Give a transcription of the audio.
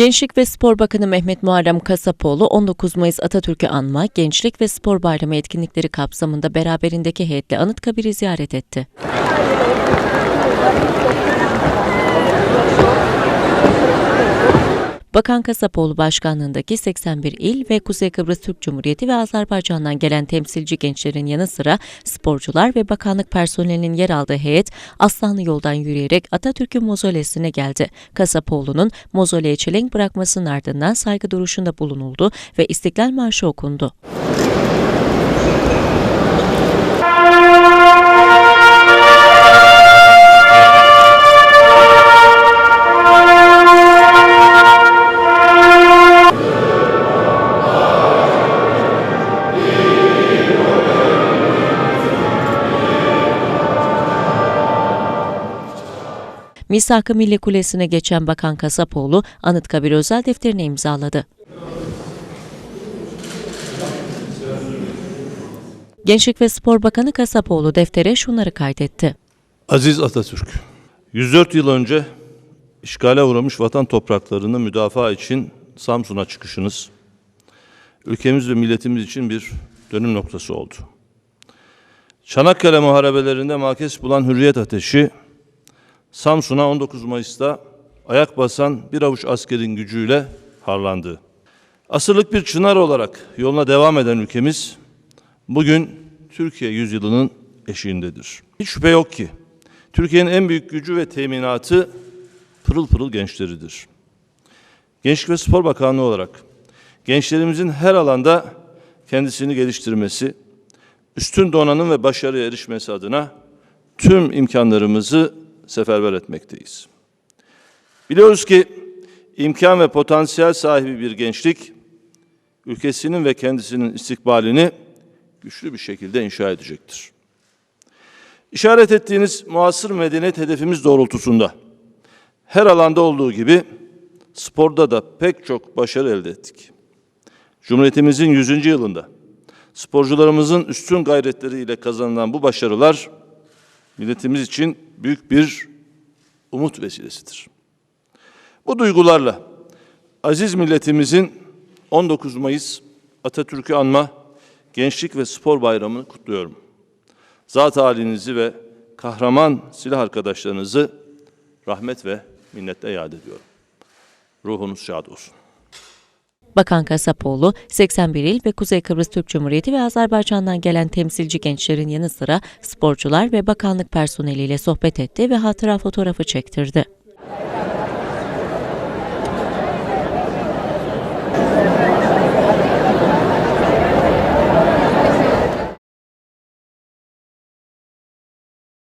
Gençlik ve Spor Bakanı Mehmet Muharrem Kasapoğlu 19 Mayıs Atatürk'ü anma, Gençlik ve Spor Bayramı etkinlikleri kapsamında beraberindeki heyetle Anıtkabir'i ziyaret etti. Bakan Kasapoğlu başkanlığındaki 81 il ve Kuzey Kıbrıs Türk Cumhuriyeti ve Azerbaycan'dan gelen temsilci gençlerin yanı sıra sporcular ve bakanlık personelinin yer aldığı heyet Aslanlı yoldan yürüyerek Atatürk'ün mozolesine geldi. Kasapoğlu'nun mozoleye çelenk bırakmasının ardından saygı duruşunda bulunuldu ve İstiklal Marşı okundu. Misak-ı Milli Kulesi'ne geçen Bakan Kasapoğlu, Anıtkabir özel defterine imzaladı. Gençlik ve Spor Bakanı Kasapoğlu deftere şunları kaydetti. Aziz Atatürk, 104 yıl önce işgale uğramış vatan topraklarını müdafaa için Samsun'a çıkışınız, ülkemiz ve milletimiz için bir dönüm noktası oldu. Çanakkale muharebelerinde makes bulan hürriyet ateşi, Samsun'a 19 Mayıs'ta ayak basan bir avuç askerin gücüyle harlandı. Asırlık bir çınar olarak yoluna devam eden ülkemiz, bugün Türkiye yüzyılının eşiğindedir. Hiç şüphe yok ki Türkiye'nin en büyük gücü ve teminatı pırıl pırıl gençleridir. Gençlik ve Spor Bakanlığı olarak gençlerimizin her alanda kendisini geliştirmesi, üstün donanım ve başarıya erişmesi adına tüm imkanlarımızı seferber etmekteyiz. Biliyoruz ki imkan ve potansiyel sahibi bir gençlik ülkesinin ve kendisinin istikbalini güçlü bir şekilde inşa edecektir. İşaret ettiğiniz muasır medeniyet hedefimiz doğrultusunda her alanda olduğu gibi sporda da pek çok başarı elde ettik. Cumhuriyetimizin 100. yılında sporcularımızın üstün gayretleriyle kazanılan bu başarılar milletimiz için büyük bir umut vesilesidir. Bu duygularla aziz milletimizin 19 Mayıs Atatürk'ü anma Gençlik ve Spor Bayramı'nı kutluyorum. Zat halinizi ve kahraman silah arkadaşlarınızı rahmet ve minnetle yad ediyorum. Ruhunuz şad olsun. Bakan Kasapoğlu, 81 il ve Kuzey Kıbrıs Türk Cumhuriyeti ve Azerbaycan'dan gelen temsilci gençlerin yanı sıra sporcular ve bakanlık personeliyle sohbet etti ve hatıra fotoğrafı çektirdi.